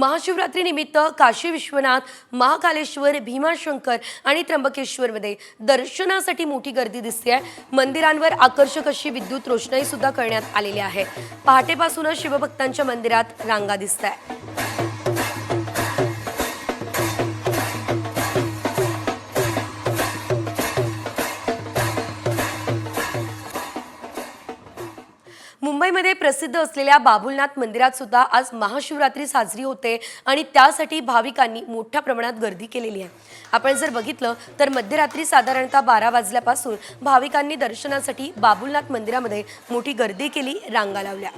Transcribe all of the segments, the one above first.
महाशिवरात्री निमित्त काशी विश्वनाथ महाकालेश्वर भीमाशंकर आणि त्र्यंबकेश्वरमध्ये दर्शनासाठी मोठी गर्दी दिसते आहे. मंदिरांवर आकर्षक अशी विद्युत रोषणाई सुद्धा करण्यात आलेली आहे. पहाटेपासूनच शिवभक्तांच्या मंदिरात रांगा दिसत आहे मुंबईमध्ये प्रसिद्ध असलेल्या बाबुलनाथ मंदिरात सुद्धा आज महाशिवरात्री साजरी होते आणि त्यासाठी भाविकांनी मोठ्या प्रमाणात गर्दी केलेली आहे. आपण जर बघितलं तर मध्यरात्री साधारणतः बारा वाजल्यापासून भाविकांनी दर्शनासाठी बाबुलनाथ मंदिरामध्ये मोठी गर्दी केली रांगा लावल्या.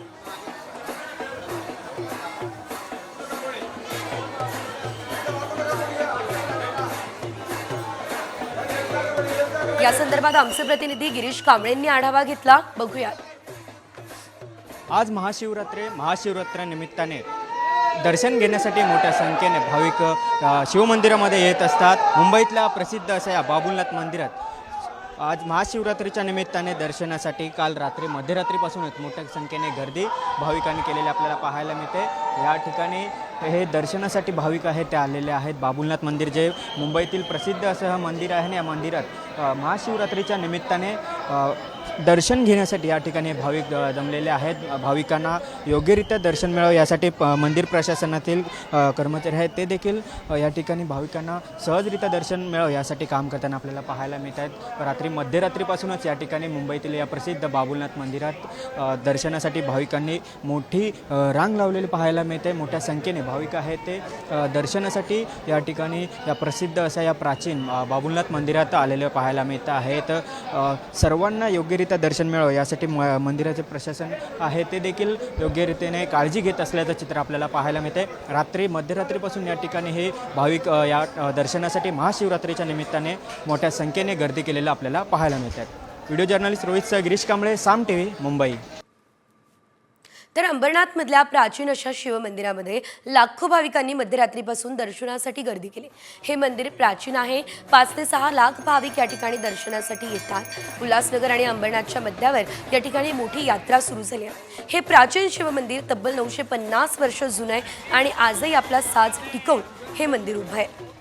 या संदर्भात आमचे प्रतिनिधी गिरीश कांबळेंनी आढावा घेतला. बघूयात. आज महाशिवरात्री महाशिवरात्रीनिमित्ताने दर्शन घेण्यासाठी मोठ्या संख्येने भाविक शिवमंदिरामध्ये येत असतात. मुंबईतल्या प्रसिद्ध अशा या बाबुलनाथ मंदिरात आज महाशिवरात्रीच्या निमित्ताने दर्शनासाठी काल रात्री मध्यरात्रीपासूनच मोठ्या संख्येने गर्दी भाविकांनी केलेली आपल्याला पाहायला मिळते. या ठिकाणी हे दर्शनासाठी भाविक आहेत ते आलेले आहेत. बाबुलनाथ मंदिर जे मुंबईतील प्रसिद्ध असं मंदिर आहे आणि या मंदिरात महाशिवरात्रीच्या निमित्ताने दर्शन घेण्यासाठी या ठिकाणी भाविक जमलेले आहेत. भाविकांना योग्यरित्या दर्शन मिळावं यासाठी प मंदिर प्रशासनातील कर्मचारी आहेत. ते देखील या ठिकाणी भाविकांना सहजरित्या दर्शन मिळावं यासाठी काम करताना आपल्याला पाहायला मिळत आहेत रात्री मध्यरात्रीपासूनच या ठिकाणी मुंबईतील या प्रसिद्ध बाबुलनाथ मंदिरात दर्शनासाठी भाविकांनी मोठी रांग लावलेली पाहायला मिळते. मोठ्या संख्येने भाविक आहेत ते. दर्शनासाठी या ठिकाणी या प्रसिद्ध अशा या प्राचीन बाबुलनाथ मंदिरात आलेले पाहायला मिळत आहेत. सर्वांना योग्य योग्यरित्या दर्शन मिळावं यासाठी म मंदिराचे प्रशासन आहे. ते देखील योग्यरीतीने काळजी घेत असल्याचं चित्र आपल्याला पाहायला मिळते रात्री मध्यरात्रीपासून या ठिकाणी हे भाविक या दर्शनासाठी महाशिवरात्रीच्या निमित्ताने मोठ्या संख्येने गर्दी केलेलं आपल्याला पाहायला मिळतात व्हिडिओ जर्नलिस्ट रोहित सह गिरीश कांबळे साम टी व्ही मुंबई. तर अंबरनाथमधल्या प्राचीन अशा शिवमंदिरामध्ये लाखो भाविकांनी मध्यरात्रीपासून दर्शनासाठी गर्दी केली. हे मंदिर प्राचीन आहे. पाच ते सहा लाख भाविक या ठिकाणी दर्शनासाठी येतात. उल्हासनगर आणि अंबरनाथच्या मध्यावर या ठिकाणी मोठी यात्रा सुरू झाली आहे. हे प्राचीन शिवमंदिर तब्बल नऊशे पन्नास वर्ष जुनं आहे आणि आजही आपला साज टिकवून हे मंदिर उभं आहे.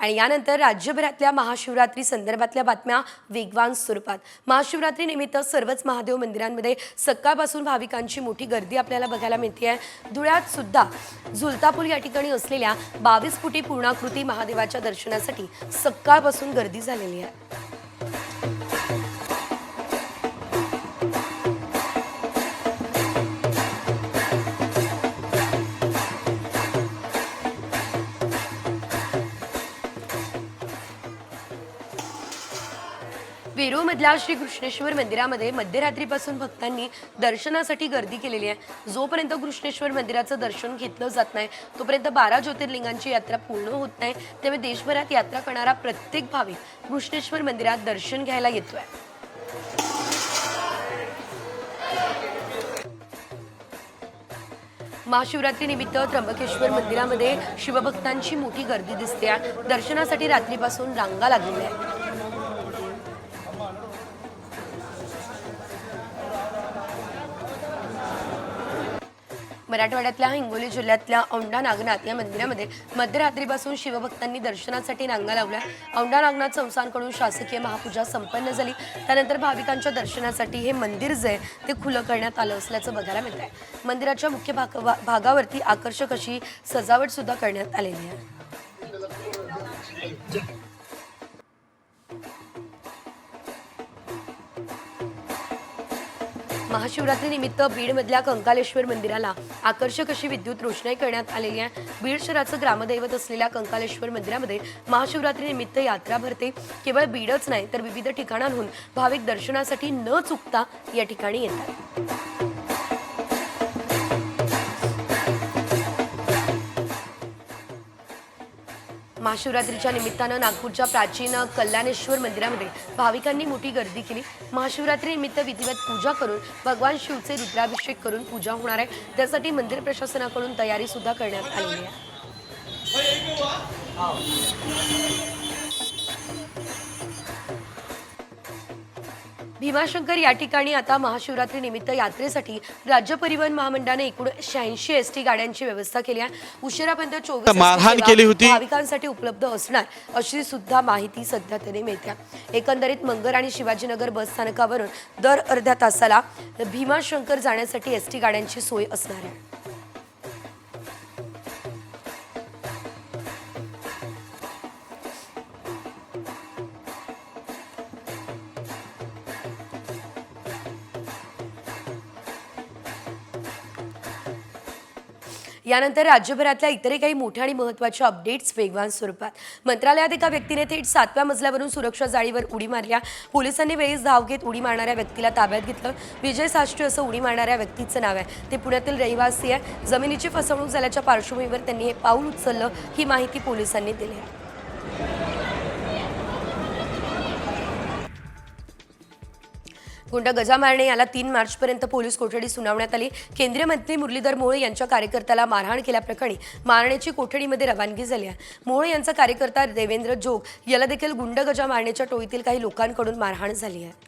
आणि यानंतर राज्यभरातल्या महाशिवरात्री संदर्भातल्या बातम्या वेगवान स्वरूपात. महाशिवरात्री निमित्त सर्वच महादेव मंदिरांमध्ये सकाळपासून भाविकांची मोठी गर्दी आपल्याला बघायला मिळते आहे धुळ्यात सुद्धा झुलतापूर या ठिकाणी असलेल्या बावीस फुटी पूर्णाकृती महादेवाच्या दर्शनासाठी सकाळपासून गर्दी झालेली आहे. वेरूळमधल्या श्री कृष्णेश्वर मंदिरामध्ये मध्यरात्रीपासून भक्तांनी दर्शनासाठी गर्दी केलेली आहे. जोपर्यंत कृष्णेश्वर मंदिराचं दर्शन घेतलं जात नाही तोपर्यंत बारा ज्योतिर्लिंगांची यात्रा पूर्ण होत नाही. त्यामुळे देशभरात यात्रा करणारा प्रत्येक भाविक कृष्णेश्वर मंदिरात दर्शन घ्यायला येतोय. महाशिवरात्री निमित्त त्र्यंबकेश्वर मंदिरामध्ये शिवभक्तांची मोठी गर्दी दिसते आहे. दर्शनासाठी रात्रीपासून रांगा लागलेल्या आहेत. मराठवाड्यातल्या हिंगोली जिल्ह्यातल्या औंढा नागनाथ या मंदिरामध्ये मध्यरात्रीपासून शिवभक्तांनी दर्शनासाठी रांगा लावल्या. औंढा नागनाथ संस्थानकडून शासकीय महापूजा संपन्न झाली. त्यानंतर भाविकांच्या दर्शनासाठी हे मंदिर जे आहे ते खुलं करण्यात आलं असल्याचं बघायला मिळत आहे मंदिराच्या मुख्य भाग भागावरती आकर्षक अशी सजावट सुद्धा करण्यात आलेली आहे. महाशिवरात्री निमित्त बीडमधल्या कंकालेश्वर मंदिराला आकर्षक अशी विद्युत रोषणाई करण्यात आलेली आहे. बीड शहराचं ग्रामदैवत असलेल्या कंकालेश्वर मंदिरामध्ये महाशिवरात्री निमित्त यात्रा भरते. केवळ बीडच नाही तर विविध ठिकाणांहून भाविक दर्शनासाठी न चुकता या ठिकाणी येतात. महाशिवरात्रीच्या निमित्तानं नागपूरच्या प्राचीन कल्याणेश्वर मंदिरामध्ये भाविकांनी मोठी गर्दी केली. महाशिवरात्री निमित्त विधिवत पूजा करून भगवान शिवचे रुद्राभिषेक करून पूजा होणार आहे. त्यासाठी मंदिर प्रशासनाकडून तयारी सुद्धा करण्यात आलेली आहे. भीमाशंकर या ठिकाणी आता महाशिवरात्री निमित्त यात्रेसाठी राज्य परिवहन महामंडळाने एकूण शहाऐंशी एस टी गाड्यांची व्यवस्था केली आहे. उशिरापर्यंत चोवीस मारहाण केली होती. भाविकांसाठी उपलब्ध असणार अशी सुद्धा माहिती सध्या तरी मिळते. एकंदरीत मंगर आणि शिवाजीनगर बस स्थानकावरून दर अर्ध्या तासाला भीमाशंकर जाण्यासाठी एस टी गाड्यांची सोय असणार आहे. यानंतर राज्यभरातल्या इतरही काही मोठ्या आणि महत्त्वाच्या अपडेट्स वेगवान स्वरूपात. मंत्रालयात एका व्यक्तीने थेट सातव्या मजल्यावरून सुरक्षा जाळीवर उडी मारल्या. पोलिसांनी वेळीच धाव घेत उडी मारणाऱ्या व्यक्तीला ताब्यात घेतलं. विजय साष्टी असं उडी मारणाऱ्या व्यक्तीचं नाव आहे. ते पुण्यातील रहिवासी आहे. जमिनीची फसवणूक झाल्याच्या पार्श्वभूमीवर त्यांनी हे पाऊल उचललं ही माहिती पोलिसांनी दिली आहे. गुंड गजा मारणे याला तीन मार्चपर्यंत पोलीस कोठडी सुनावण्यात आली. केंद्रीय मंत्री मुरलीधर मोळे यांच्या कार्यकर्त्याला मारहाण केल्याप्रकरणी मारण्याची कोठडीमध्ये रवानगी झाली आहे. मोळे यांचा कार्यकर्ता देवेंद्र जोग याला देखील गुंड गजा मारण्याच्या टोळीतील काही लोकांकडून मारहाण झाली आहे.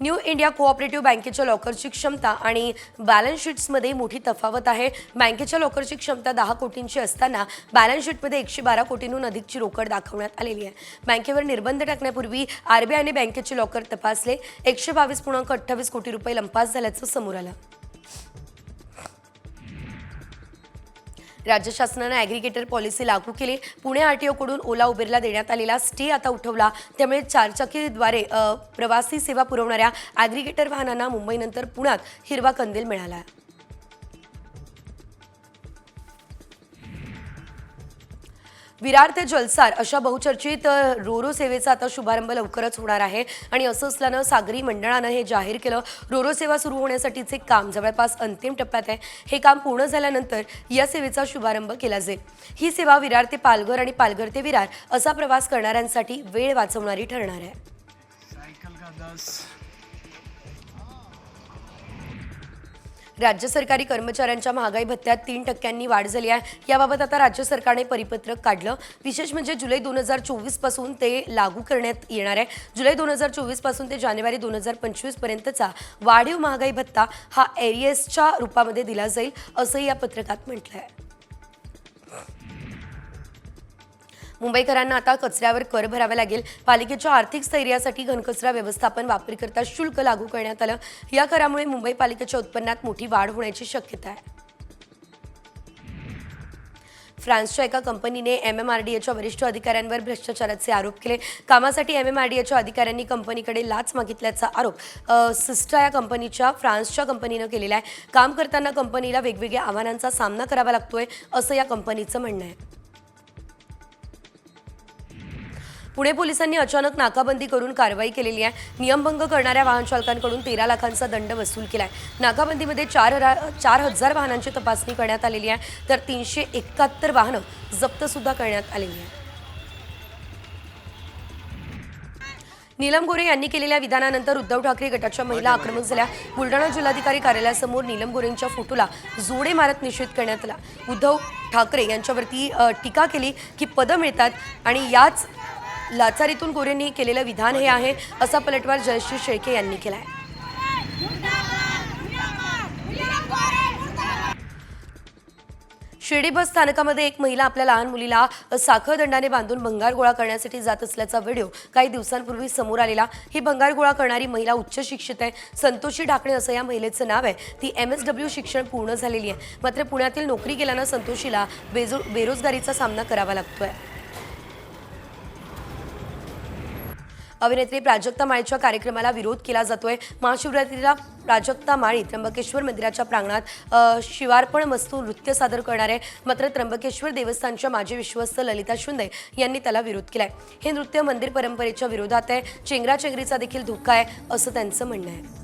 न्यू इंडिया कोऑपरेटिव्ह बँकेच्या लॉकरची क्षमता आणि बॅलन्स शीट्समध्ये मोठी तफावत आहे. बँकेच्या लॉकरची क्षमता दहा कोटींची असताना बॅलन्स शीटमध्ये एकशे बारा कोटींहून अधिकची रोकड दाखवण्यात आलेली आहे. बँकेवर निर्बंध टाकण्यापूर्वी आरबीआयने बँकेचे लॉकर तपासले. एकशे बावीस पूर्णांक अठ्ठावीस कोटी रुपये लंपास झाल्याचं समोर आलं. राज्य शासनानं ॲग्रिगेटर पॉलिसी लागू केली. पुणे आर टी ओकडून ओला उबेरला देण्यात आलेला स्टे आता उठवला. त्यामुळे चारचाकीद्वारे प्रवासी सेवा पुरवणाऱ्या ॲग्रिगेटर वाहनांना मुंबईनंतर पुण्यात हिरवा कंदील मिळाला. विरार ते जलसार अशा बहुचर्चित रोरो सेवेचा आता शुभारंभ लवकरच होणार आहे. आणि असं असल्यानं सागरी मंडळानं हे जाहीर केलं रोरो सेवा सुरू होण्यासाठीचे काम जवळपास अंतिम टप्प्यात आहे. हे काम पूर्ण झाल्यानंतर या सेवेचा शुभारंभ केला जाईल. ही सेवा विरार ते पालघर आणि पालघर ते विरार असा प्रवास करणाऱ्यांसाठी वेळ वाचवणारी ठरणार आहे. राज्य सरकारी कर्मचाऱ्यांच्या महागाई भत्त्यात तीन टक्क्यांनी वाढ झाली आहे. याबाबत आता राज्य सरकारने परिपत्रक काढलं. विशेष म्हणजे जुलै दोन हजार चोवीसपासून ते लागू करण्यात येणार आहे. जुलै दोन हजार चोवीसपासून ते जानेवारी दोन हजार पंचवीस पर्यंतचा वाढीव महागाई भत्ता हा एरियसच्या रूपामध्ये दिला जाईल असंही या पत्रकात म्हटलं आहे मुंबईकरांना आता कचऱ्यावर कर भरावा लागेल. पालिकेच्या आर्थिक स्थैर्यासाठी घनकचरा व्यवस्थापन वापरीकरता शुल्क लागू करण्यात आलं. या करामुळे मुंबई पालिकेच्या उत्पन्नात मोठी वाढ होण्याची शक्यता आहे. फ्रान्सच्या एका कंपनीने एम एम आर डी एच्या वरिष्ठ अधिकाऱ्यांवर भ्रष्टाचाराचे आरोप केले. कामासाठी एम एम आर डी एच्या अधिकाऱ्यांनी कंपनीकडे लाच मागितल्याचा आरोप सिस्टा या कंपनीच्या फ्रान्सच्या कंपनीनं केलेला आहे. काम करताना कंपनीला वेगवेगळ्या आव्हानांचा सामना करावा लागतोय असं या कंपनीचं म्हणणं आहे. पुणे पोलिसांनी अचानक नाकाबंदी करून कारवाई केलेली आहे. नियमभंग करणाऱ्या वाहन चालकांकडून तेरा लाखांचा दंड वसूल केला आहे नाकाबंदीमध्ये चार चार हजार वाहनांची तपासणी करण्यात आलेली आहे. तर तीनशे एकाहत्तर वाहनं जप्त सुद्धा करण्यात आलेली आहे नीलम गोरे यांनी केलेल्या विधानानंतर उद्धव ठाकरे गटाच्या महिला आक्रमक झाल्या. बुलढाणा जिल्हाधिकारी कार्यालयासमोर नीलम गोरेंच्या फोटोला जोडे मारत निषेध करण्यात आला. उद्धव ठाकरे यांच्यावरती टीका केली की पदं मिळतात आणि याच लाचारीतून गोरेंनी केलेलं विधान हे आहे असा पलटवार जयश्री शेळके यांनी केला आहे शिर्डी बस स्थानकामध्ये एक महिला आपल्या लहान मुलीला साखर दंडाने बांधून भंगार गोळा करण्यासाठी जात असल्याचा व्हिडिओ काही दिवसांपूर्वी समोर आलेला. ही भंगार गोळा करणारी महिला उच्च शिक्षित आहे. संतोषी ढाकणे असं या महिलेचं नाव आहे. ती एम एस डब्ल्यू शिक्षण पूर्ण झालेली आहे. मात्र पुण्यातील नोकरी केल्यानं संतोषीला बेजो बेरोजगारीचा सामना करावा लागतोय. अभिनेत्री प्राजक्ता माळीच्या कार्यक्रमाला विरोध केला जातोय. महाशिवरात्रीला प्राजक्ता माळी त्र्यंबकेश्वर मंदिराच्या प्रांगणात अ, शिवार्पण मस्तू नृत्य सादर करणार आहे मात्र त्र्यंबकेश्वर देवस्थानच्या माजी विश्वस्त ललिता शुंदे यांनी त्याला विरोध केलाय. हे नृत्य मंदिर परंपरेच्या विरोधात आहे. चेंगराचेंगरीचा देखील धोका आहे असं त्यांचं म्हणणं आहे.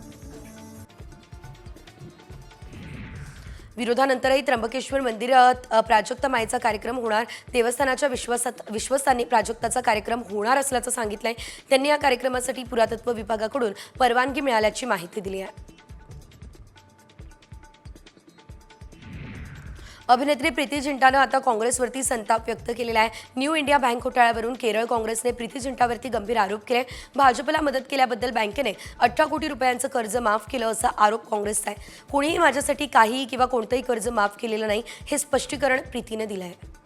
विरोधानंतरही त्र्यंबकेश्वर मंदिरात प्राजक्ता मायेचा कार्यक्रम होणार. देवस्थानाच्या विश्वासात विश्वस्तांनी प्राजक्ताचा कार्यक्रम होणार असल्याचं सांगितलंय. त्यांनी या कार्यक्रमासाठी पुरातत्व विभागाकडून परवानगी मिळाल्याची माहिती दिली आहे. अभिनेत्री प्रीती झिंटानं आता काँग्रेसवरती संताप व्यक्त केलेला आहे. न्यू इंडिया बँक घोटाळ्यावरून केरळ काँग्रेसने प्रीती झिंटावरती गंभीर आरोप केले. भाजपला मदत केल्याबद्दल बँकेने अठरा कोटी रुपयांचं कर्ज माफ केलं असा आरोप काँग्रेसचा आहे. कोणीही माझ्यासाठी काहीही किंवा कोणतंही कर्ज माफ केलेलं नाही हे स्पष्टीकरण प्रीतीनं दिलं आहे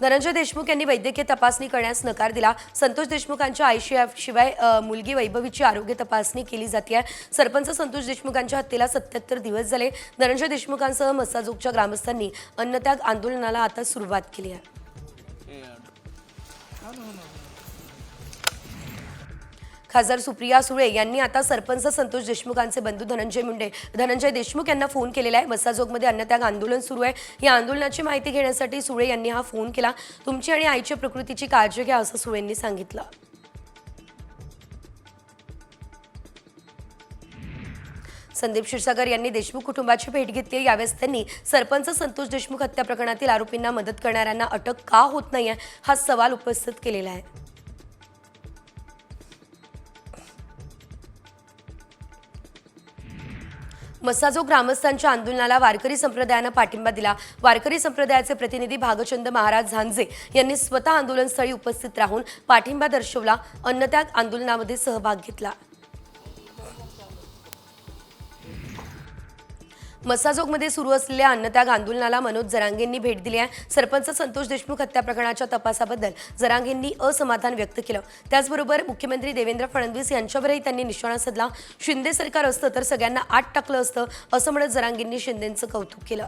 धनंजय देशमुख यांनी वैद्यकीय तपासणी करण्यास नकार दिला. संतोष देशमुखांच्या आईशिवाय शिवाय मुलगी वैभवीची आरोग्य तपासणी केली जाते सरपंच संतोष देशमुखांच्या हत्येला सत्याहत्तर दिवस झाले. धनंजय देशमुखांसह मसाजोगच्या ग्रामस्थांनी अन्नत्याग आंदोलनाला आता सुरुवात केली आहे. खासदार सुप्रिया सुळे यांनी आता सरपंच संतोष देशमुखांचे बंधू धनंजय मुंडे धनंजय देशमुख यांना फोन केलेला आहे. मसाजोगमध्ये अन्नत्याग आंदोलन सुरू आहे. या आंदोलनाची माहिती घेण्यासाठी सुळे यांनी हा फोन केला. तुमची आणि आईच्या प्रकृतीची काळजी घ्या असं सुळेंनी सांगितलं. संदीप क्षीरसागर यांनी देशमुख कुटुंबाची भेट घेतली. आहे. यावेळेस त्यांनी सरपंच संतोष देशमुख हत्या प्रकरणातील आरोपींना मदत करणाऱ्यांना अटक का होत नाहीये हा सवाल उपस्थित केलेला आहे. मसाजो ग्रामस्थांच्या आंदोलनाला वारकरी संप्रदायानं पाठिंबा दिला. वारकरी संप्रदायाचे प्रतिनिधी भागचंद महाराज झांजे यांनी स्वतः आंदोलनस्थळी उपस्थित राहून पाठिंबा दर्शवला. अन्नत्याग आंदोलनामध्ये सहभाग घेतला. मसाजोगमध्ये सुरू असलेल्या अन्नत्याग आंदोलनाला मनोज जरांगेंनी भेट दिली आहे. सरपंच संतोष देशमुख हत्या प्रकरणाच्या तपासाबद्दल जरांगेंनी असमाधान व्यक्त केलं. त्याचबरोबर मुख्यमंत्री देवेंद्र फडणवीस यांच्यावरही त्यांनी निशाणा साधला शिंदे सरकार असतं तर सगळ्यांना आत टाकलं असतं असं म्हणत जरांगेंनी शिंदेंचं कौतुक केलं.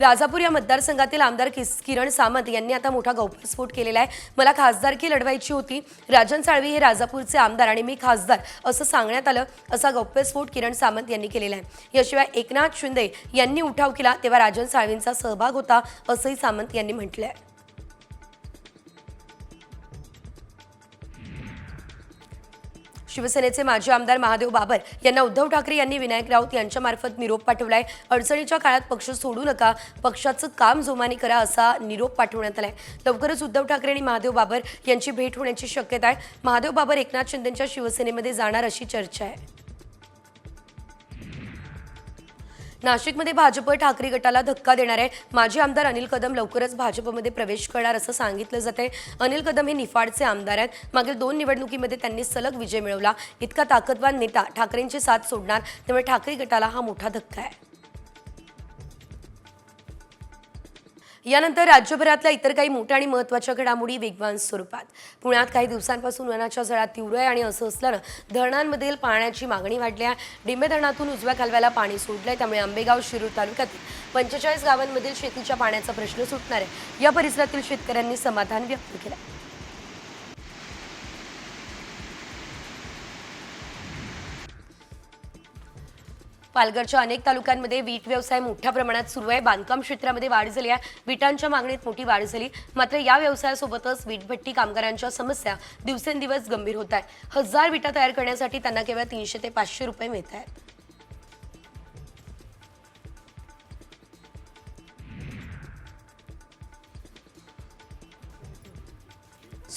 राजापूर या मतदारसंघातील आमदार किस किरण सामंत यांनी आता मोठा गौप्यस्फोट केलेला आहे. मला खासदारकी लढवायची होती. राजन साळवी हे राजापूरचे आमदार आणि मी खासदार असं सांगण्यात आलं. असा गौप्यस्फोट किरण सामंत यांनी केलेला आहे. याशिवाय एकनाथ शिंदे यांनी उठाव केला तेव्हा राजन साळवींचा सहभाग होता असंही सामंत यांनी म्हटलं आहे शिवसेनेचे माजी आमदार महादेव बाबर यांना उद्धव ठाकरे यांनी विनायक राऊत यांच्यामार्फत निरोप पाठवलाय. अडचणीच्या काळात पक्ष सोडू नका पक्षाचं काम जोमाने करा असा निरोप पाठवण्यात आलाय. लवकरच उद्धव ठाकरे आणि महादेव बाबर यांची भेट होण्याची शक्यता आहे. महादेव बाबर एकनाथ शिंदेच्या शिवसेनेमध्ये जाणार अशी चर्चा आहे. नाशिकमध्ये भाजप ठाकरे गटाला धक्का देणार आहे माजी आमदार अनिल कदम लवकरच भाजपमध्ये प्रवेश करणार असं सांगितलं जाते अनिल कदम हे निफाडचे आमदार आहेत. मागील दोन निवडणुकीमध्ये त्यांनी सलग विजय मिळवला. इतका ताकदवान नेता ठाकरेंची साथ सोडणार त्यामुळे ठाकरे गटाला हा मोठा धक्का आहे. यानंतर राज्यभरातल्या इतर काही मोठ्या आणि महत्त्वाच्या घडामोडी वेगवान स्वरूपात. पुण्यात काही दिवसांपासून वनाच्या झळा तीव्र आहे आणि असं असल्यानं धरणांमधील पाण्याची मागणी वाढली आहे. डिंबे धरणातून उजव्या कालव्याला पाणी सोडलंय त्यामुळे आंबेगाव शिरूर तालुक्यातील पंचेचाळीस गावांमधील शेतीच्या पाण्याचा प्रश्न सुटणार आहे. या परिसरातील शेतकऱ्यांनी समाधान व्यक्त केलं पालघरच्या अनेक तालुक्यांमध्ये वीट व्यवसाय मोठ्या प्रमाणात सुरू आहे. बांधकाम क्षेत्रामध्ये वाढ झाली आहे. विटांच्या मागणीत मोठी वाढ झाली. मात्र या व्यवसायासोबतच वीटभट्टी कामगारांच्या समस्या दिवसेंदिवस गंभीर होत आहे हजार विटा तयार करण्यासाठी त्यांना केवळ तीनशे ते पाचशे रुपये मिळत आहेत.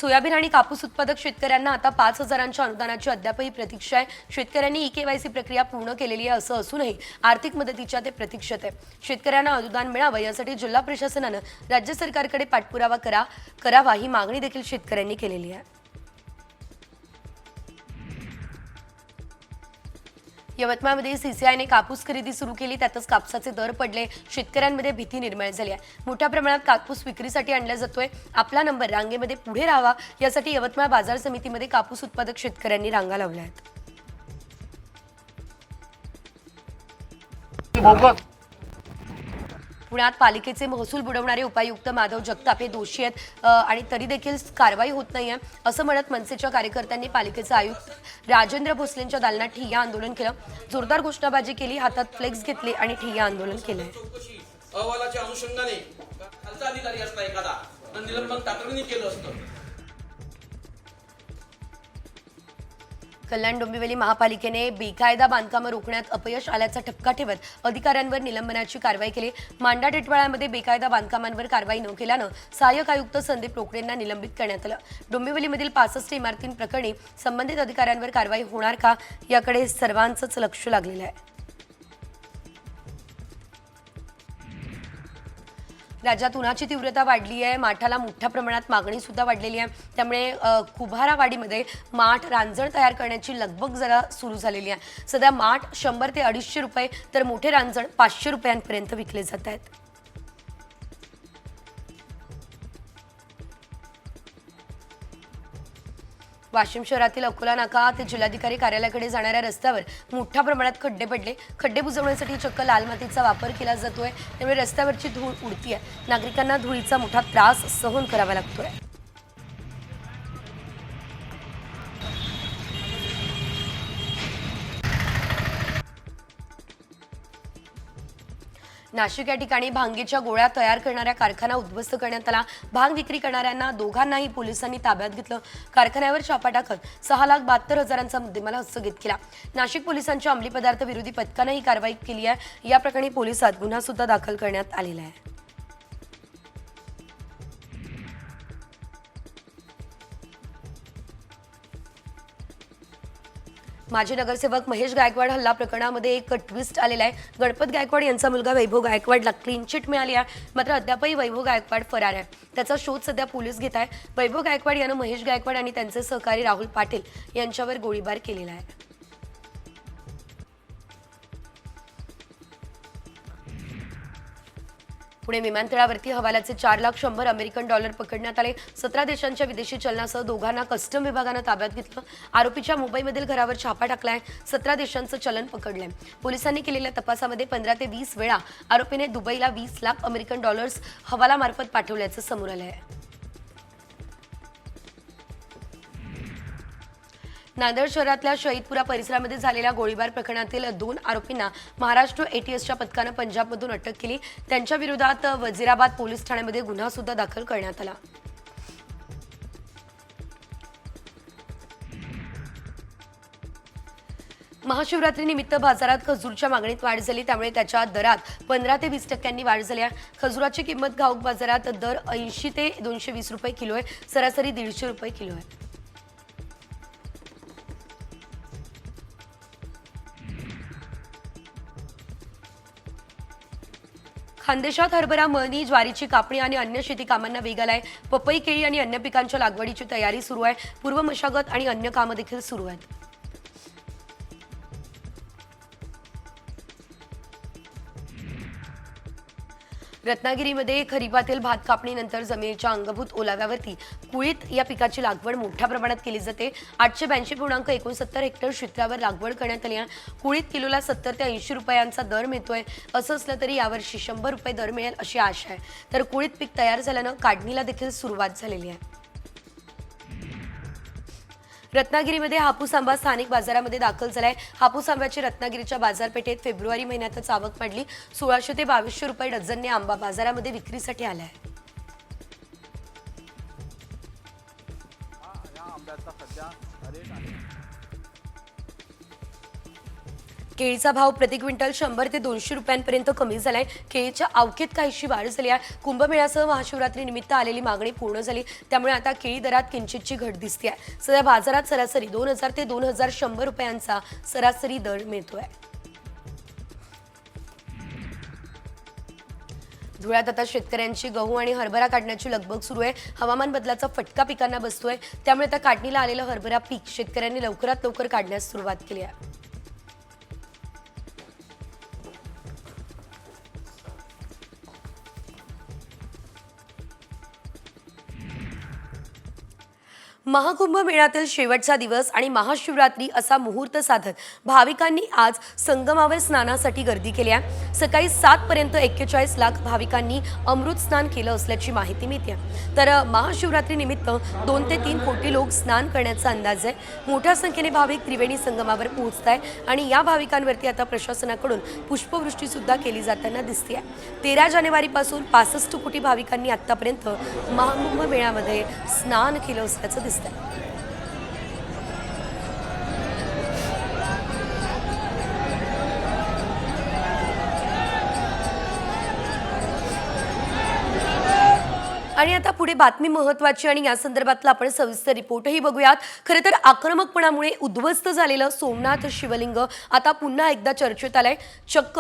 सोयाबीन आणि कापूस उत्पादक शेतकऱ्यांना आता पाच हजारांच्या अनुदानाची अद्यापही प्रतीक्षा आहे. शेतकऱ्यांनी ई केवायसी प्रक्रिया पूर्ण केलेली आहे असं असूनही आर्थिक मदतीच्या ते प्रतीक्षेत आहे. शेतकऱ्यांना अनुदान मिळावं यासाठी जिल्हा प्रशासनानं राज्य सरकारकडे पाठपुरावा करा करावा ही मागणी देखील शेतकऱ्यांनी केलेली आहे. यवतमाळमध्ये सीसीआयने कापूस खरेदी सुरू केली त्यातच कापसाचे दर पडले. शेतकऱ्यांमध्ये भीती निर्माण झाली आहे. मोठ्या प्रमाणात कापूस विक्रीसाठी आणला जातोय. आपला नंबर रांगेमध्ये पुढे राहावा. यासाठी यवतमाळ बाजार समितीमध्ये कापूस उत्पादक शेतकऱ्यांनी रांगा लावल्या आहेत. पुण्यात पालिकेचे महसूल बुडवणारे उपायुक्त माधव जगताप हे दोषी आहेत आणि तरी देखील कारवाई होत नाही आहे असं म्हणत मनसेच्या कार्यकर्त्यांनी पालिकेचे आयुक्त राजेंद्र भोसलेंच्या दालनात ठिय्या आंदोलन केलं. जोरदार घोषणाबाजी केली हातात फ्लेक्स घेतले आणि ठिय्या आंदोलन केलंय. अहवालाच्या अनुषंगाने खालचा अधिकारी असता एखादा निलंबन तातडीने केलं असतं. कल्याण डोंबिवली महापालिकेने बेकायदा बांधकामं रोखण्यात अपयश आल्याचा ठपका ठेवत अधिकाऱ्यांवर निलंबनाची कारवाई केली. मांडा टिटवाळ्यामध्ये बेकायदा बांधकामांवर कारवाई न केल्यानं सहाय्यक आयुक्त संदीप रोकडेंना निलंबित करण्यात आलं. डोंबिवलीमधील पासष्ट इमारतींप्रकरणी संबंधित अधिकाऱ्यांवर कारवाई होणार का? याकडे सर्वांचंच लक्ष लागलेलं आहे. राज्यात उन्हाची तीव्रता वाढली आहे माठाला मोठ्या प्रमाणात मागणी सुद्धा वाढलेली आहे. त्यामुळे कुभारावाडीमध्ये माठ रांजण तयार करण्याची लगबग जरा सुरू झालेली आहे. सध्या माठ शंभर ते अडीचशे रुपये तर मोठे रांजण पाचशे रुपयांपर्यंत विकले जात आहेत. वाशिम शहरातील अकोला नाका ते जिल्हाधिकारी कार्यालयाकडे जाणाऱ्या रस्त्यावर मोठ्या प्रमाणात खड्डे पडले. खड्डे बुजवण्यासाठी चक्क लाल मातीचा वापर केला जातोय. त्यामुळे रस्त्यावरची धूळ उडती आहे नागरिकांना धुळीचा मोठा त्रास सहन करावा लागतोय. नाशिक या ठिकाणी भांगेच्या गोळ्या तयार करणाऱ्या कारखाना उद्ध्वस्त करण्यात आला. भांग विक्री करणाऱ्यांना दोघांनाही पोलिसांनी ताब्यात घेतलं. कारखान्यावर छापा टाकत सहा लाख बहात्तर हजारांचा मुद्देमाल हस्तगत केला. नाशिक पोलिसांच्या अंमली पदार्थ विरोधी पथकानं ही कारवाई केली आहे. या प्रकरणी पोलिसात गुन्हा सुद्धा दाखल करण्यात आलेला आहे. माजी नगरसेवक महेश गायकवाड हल्ला प्रकरणामध्ये एक ट्विस्ट आलेला आहे. गणपत गायकवाड यांचा मुलगा वैभव गायकवाडला क्लीन चिट मिळाली आहे. मात्र अद्यापही वैभव गायकवाड फरार आहे. त्याचा शोध सध्या पोलीस घेत आहे. वैभव गायकवाड यानं महेश गायकवाड आणि त्यांचे सहकारी राहुल पाटील यांच्यावर गोळीबार केलेला आहे. पुणे विमानतळावरती हवालाचे चार लाख शंभर अमेरिकन डॉलर पकडण्यात आले. सतरा देशांच्या विदेशी चलनासह दोघांना कस्टम विभागानं ताब्यात घेतलं. आरोपीच्या मुंबईमधील घरावर छापा टाकलाय. सतरा देशांचं चलन पकडलंय. पोलिसांनी केलेल्या तपासामध्ये पंधरा ते वीस वेळा आरोपीने दुबईला वीस लाख अमेरिकन डॉलर्स हवालामार्फत पाठवल्याचं समोर आलं आहे नांदेड शहरातल्या शहीदपुरा परिसरामध्ये झालेल्या गोळीबार प्रकरणातील दोन आरोपींना महाराष्ट्र एटीएसच्या पथकानं पंजाबमधून अटक केली. त्यांच्या विरोधात वजिराबाद पोलीस ठाण्यामध्ये गुन्हा सुद्धा दाखल करण्यात आला. महाशिवरात्रीनिमित्त बाजारात खजूरच्या मागणीत वाढ झाली. त्यामुळे त्याच्या दरात पंधरा ते वीस टक्क्यांनी वाढ झाली आहे. खजुराची किंमत घाऊक बाजारात दर ऐंशी ते दोनशे वीस रुपये किलो आहे. सरासरी दीडशे रुपये किलो आहे. खानदेशात हरभरा मळणी ज्वारीची कापणी आणि अन्य शेती कामांना वेग आलाय. पपई केळी आणि अन्य पिकांच्या लागवडीची तयारी सुरू आहे. पूर्व मशागत आणि अन्य कामं देखील सुरू आहेत. रत्नागिरीमध्ये खरीपातील भात कापणीनंतर जमिनीच्या अंगभूत ओलाव्यावरती कुळीत या पिकाची लागवड मोठ्या प्रमाणात केली जाते. आठशे ब्याऐंशी पूर्णांक एकोणसत्तर हेक्टर क्षेत्रावर लागवड करण्यात आली आहे. कुळीत किलोला सत्तर ते ऐंशी रुपयांचा दर मिळतोय. असं असलं तरी यावर्षी शंभर रुपये दर मिळेल अशी आशा आहे. तर कुळीत पीक तयार झाल्यानं काढणीला देखील सुरुवात झालेली आहे. रत्नागिरीमध्ये हापूस आंबा स्थानिक बाजारामध्ये दाखल झालाय. हापूस आंब्याची रत्नागिरीच्या बाजारपेठेत फेब्रुवारी महिन्यातच आवक पडली. सोळाशे ते बावीसशे रुपये डझनने आंबा बाजारामध्ये विक्रीसाठी आला आहे केळीचा भाव प्रति क्विंटल शंभर ते दोनशे रुपयांपर्यंत कमी झालाय. केळीच्या अवकेत काहीशी वाढ झाली आहे. कुंभमेळ्यासह महाशिवरात्री निमित्त आलेली मागणी पूर्ण झाली. त्यामुळे आता केळी दरात किंचितची घट दिसते आहे. सध्या बाजारात सरासरी दोन हजार ते दोन हजार शंभर रुपयांचा सरासरी दर मिळतोय. धुळ्यात आता शेतकऱ्यांची गहू आणि हरभरा काढण्याची लगबग सुरू आहे. हवामान बदलाचा फटका पिकांना बसतोय. त्यामुळे आता काढणीला आलेलं हरभरा पीक शेतकऱ्यांनी लवकरात लवकर काढण्यास सुरुवात केली आहे. महाकुंभ मेळ्यातील शेवटचा दिवस आणि महाशिवरात्री असा मुहूर्त साधत भाविकांनी आज संगमावर स्नानासाठी गर्दी केली आहे. सकाळी सातपर्यंत एक्केचाळीस लाख भाविकांनी अमृत स्नान केलं असल्याची माहिती मिळते. तर महाशिवरात्री निमित्त दोन ते तीन कोटी लोक स्नान करण्याचा अंदाज आहे. मोठ्या संख्येने भाविक त्रिवेणी संगमावर पोहोचत आहे आणि या भाविकांवरती आता प्रशासनाकडून पुष्पवृष्टीसुद्धा केली जाताना दिसते आहे. तेरा जानेवारीपासून पासष्ट कोटी भाविकांनी आत्तापर्यंत महाकुंभ मेळ्यामध्ये स्नान केलं असल्याचं आणि आता पुढे बातमी महत्वाची आणि या संदर्भातला आपण सविस्तर रिपोर्टही बघूयात. खरं तर आक्रमकपणामुळे उद्ध्वस्त झालेलं सोमनाथ शिवलिंग आता पुन्हा एकदा चर्चेत आलंय. चक्क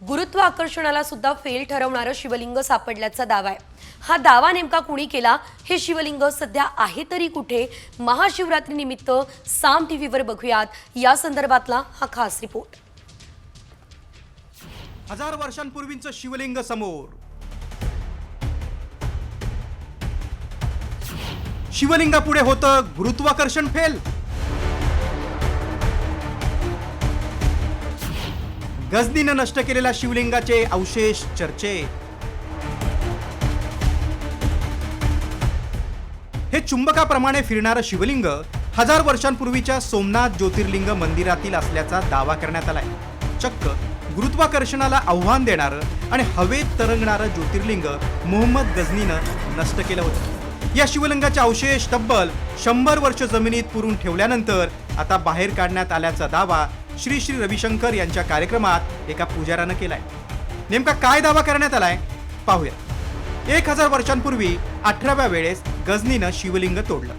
गुरुत्वाकर्षणाला सुद्धा फेल ठरवणारं शिवलिंग सापडल्याचा दावा आहे. हा दावा नेमका कुणी केला? हे शिवलिंग सध्या आहे तरी कुठे? महाशिवरात्री निमित्त साम टी व्हीवर बघूयात. या संदर्भातला हा खास रिपोर्ट. हजार वर्षांपूर्वींचं शिवलिंग समोर. शिवलिंगापुढे होतं गुरुत्वाकर्षण फेल. गजनीनं नष्ट केलेल्या शिवलिंगाचे अवशेष चर्चे. हे चुंबकाप्रमाणे फिरणारं शिवलिंग हजार वर्षांपूर्वीच्या सोमनाथ ज्योतिर्लिंग मंदिरातील असल्याचा दावा करण्यात आलाय. चक्क गुरुत्वाकर्षणाला आव्हान देणारं आणि हवेत तरंगणारं ज्योतिर्लिंग मोहम्मद गझनीनं नष्ट केलं होतं. या शिवलिंगाचे अवशेष तब्बल शंभर वर्ष जमिनीत पुरून ठेवल्यानंतर आता बाहेर काढण्यात आल्याचा दावा श्री श्री रविशंकर यांच्या कार्यक्रमात एका पुजाऱ्यानं केलाय. नेमका काय दावा करण्यात आलाय? पाहूया. एक हजार वर्षांपूर्वी अठराव्या वेळेस गजनीनं शिवलिंग तोडलं.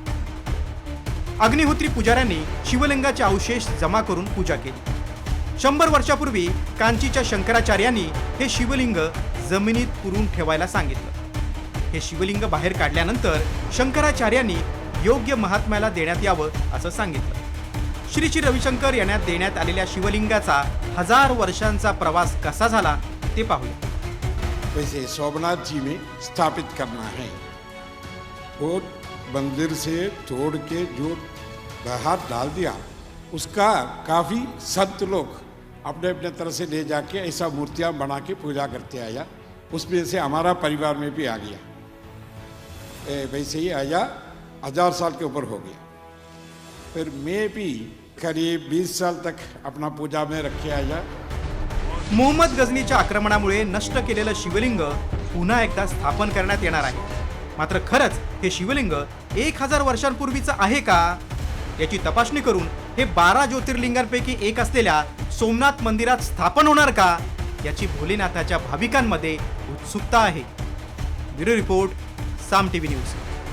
अग्निहोत्री पुजाऱ्यांनी शिवलिंगाचे अवशेष जमा करून पूजा केली. शंभर वर्षापूर्वी कांचीच्या शंकराचार्यांनी हे शिवलिंग जमिनीत पुरून ठेवायला सांगितलं. हे शिवलिंग बाहेर काढल्यानंतर शंकराचार्यांनी योग्य महात्म्याला देण्यात यावं असं सांगितलं. श्री श्री रविशंकर यांना देण्यात आलेल्या शिवलिंगाचा हजार वर्षांचा प्रवास कसा झाला ते पाहूया. वैसे सोमनाथ जी में स्थापित करना है। वो मंदिर से तोड़ के जो बाहर डाल दिया उसका काफ़ी संत लोग अपने अपने तरह से ले जाके ऐसा मूर्तियाँ बना के पूजा करते आया। उसमें से हमारा परिवार में भी आ गया। ए, वैसे ही आया हजार साल के ऊपर हो गया। फिर मैं भी करीब 20 साल तक अपना पूजा में रखे आया मोहम्मद गजनीच्या आक्रमणामुळे नष्ट केलेलं शिवलिंग पुन्हा एकदा स्थापन करण्यात येणार आहे. मात्र खरंच हे शिवलिंग एक हजार वर्षांपूर्वीचं आहे का? याची तपासणी करून हे बारा ज्योतिर्लिंगांपैकी एक असलेल्या सोमनाथ मंदिरात स्थापन होणार का? याची भोलेनाथाच्या भाविकांमध्ये उत्सुकता आहे. Bureau report Saam TV news.